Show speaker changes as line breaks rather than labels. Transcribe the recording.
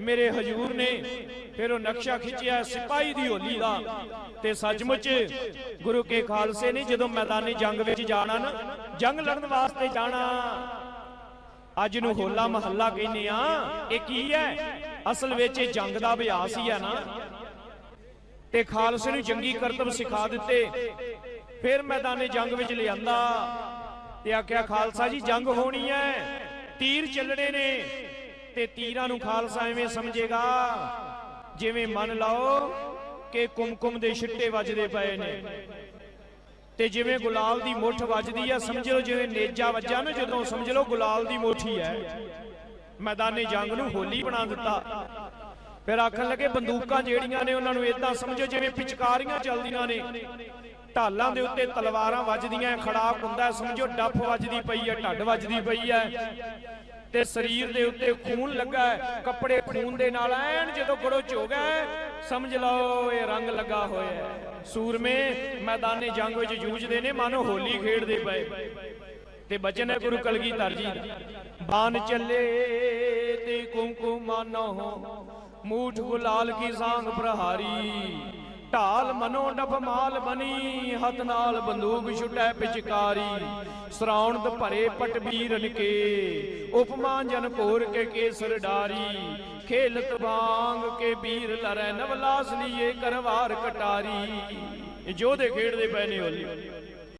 ਮੇਰੇ ਹਜੂਰ ਨੇ ਫਿਰ ਉਹ ਨਕਸ਼ਾ ਖਿੱਚਿਆ ਸਿਪਾਹੀ ਦੀ ਹੋਲੀ ਦਾ। ਤੇ ਸੱਚਮੁੱਚ ਗੁਰੂ ਕੇ ਖਾਲਸੇ ਨੇ ਜਦੋਂ ਮੈਦਾਨੀ ਜੰਗ ਵਿੱਚ ਜਾਣਾ ਨਾ, ਜੰਗ ਲੜਨ ਵਾਸਤੇ ਜਾਣਾ, ਅੱਜ ਨੂੰ ਹੋਲਾ ਮਹੱਲਾ ਕਹਿੰਦੇ ਆ, ਇਹ ਕੀ ਹੈ? ਅਸਲ ਵਿੱਚ ਇਹ ਜੰਗ ਦਾ ਅਭਿਆਸ ਹੀ ਹੈ ਨਾ। ਤੇ ਖਾਲਸੇ ਨੂੰ ਜੰਗੀ ਕਰਤਬ ਸਿਖਾ ਦਿੱਤੇ, ਫਿਰ ਮੈਦਾਨੇ ਜੰਗ ਵਿੱਚ ਲਿਆਂਦਾ। ਤੇ ਆਖਿਆ, ਖਾਲਸਾ ਜੀ, ਜੰਗ ਹੋਣੀ ਹੈ, ਤੀਰ ਚੱਲਣੇ ਨੇ ਤੇ ਤੀਰਾਂ ਨੂੰ ਖਾਲਸਾ ਐਵੇਂ ਸਮਝੇਗਾ? ਜਿਵੇਂ ਮੰਨ ਲਓ ਕਿ ਕੁਮਕੁਮ ਦੇ ਛਿੱਟੇ ਵੱਜਦੇ ਪਏ ਨੇ। ਤੇ ਜਿਵੇਂ ਗੁਲਾਲ ਦੀ ਮੁੱਠ ਵੱਜਦੀ ਆ ਸਮਝ ਲਓ ਜਿਵੇਂ ਨੇਜਾ ਵੱਜਾ ਨਾ, ਜਦੋਂ ਸਮਝ ਲਓ ਗੁਲਾਲ ਦੀ ਮੁੱਠੀ ਹੈ ਮੈਦਾਨੇ ਜੰਗ ਨੂੰ ਹੋਲੀ ਬਣਾ ਦਿੱਤਾ। ਫਿਰ ਆਖਣ ਲੱਗੇ ਬੰਦੂਕਾਂ ਜਿਹੜੀਆਂ ਨੇ ਉਹਨਾਂ ਨੂੰ ਇਦਾਂ ਸਮਝੋ ਜਿਵੇਂ ਪਿਚਕਾਰੀਆਂ ਚੱਲਦੀਆਂ ਨੇ। ਢਾਲਾਂ ਦੇ ਉੱਤੇ ਤਲਵਾਰਾਂ ਵੱਜਦੀਆਂ, ਖੜਾਕ ਹੁੰਦਾ ਸਮਝੋ ਡੱਫ ਵੱਜਦੀ ਪਈ ਹੈ, ਢੱਡ ਵੱਜਦੀ ਪਈ ਹੈ। ਤੇ ਸਰੀਰ ਦੇ ਉੱਤੇ ਖੂਨ ਲੱਗਾ ਹੈ, ਕੱਪੜੇ ਖੂਨ ਦੇ ਨਾਲ ਐਨ ਜਦੋਂ ਗੜੋ ਝੋਗਾ ਸਮਝ ਲਓ ਇਹ ਰੰਗ ਲੱਗਾ ਹੋਇਆ ਹੈ। ਸੂਰਮੇ ਮੈਦਾਨੇ ਜੰਗ ਵਿੱਚ ਜੂਝਦੇ ਨੇ, ਮਾਨੋ ਹੋਲੀ ਖੇਡਦੇ ਪਏ। ਤੇ ਬਚਨ ਹੈ ਗੁਰੂ ਕਲਗੀਧਰ ਜੀ ਦਾ। ਚੱਲੇ ਤੇ ਕੁਮਕੁਮ ਮਾਨੋ, ਮੂਠ ਗੁਲਾਲ ਕੀ ਸਾਂਗ ਪ੍ਰਹਾਰੀ। ਢਾਲ ਮਨੋ ਡਫ ਬਣੀ, ਹੱਥ ਨਾਲ ਬੰਦੂਕ ਛੁਟੈ ਪਿਚਕਾਰੀ। ਸਰਾਉਣਦ ਭਰੇ ਪਟਬੀਰਨ ਕੇ ਉਪਮਾ ਜਨ ਘੋਰ ਕੇ ਕੇਸਰ ਡਾਰੀ। ਖੇਲਤ ਵਾਂਗ ਕੇ ਵੀਰ ਲਰੈ ਨਵਲਾਸ ਲੀਏ ਕਰਵਾਰ ਕਟਾਰੀ। ਇਹ ਜੋਧੇ ਖੇਡਦੇ ਪਏ ਨੇ ਹੋਲੀ।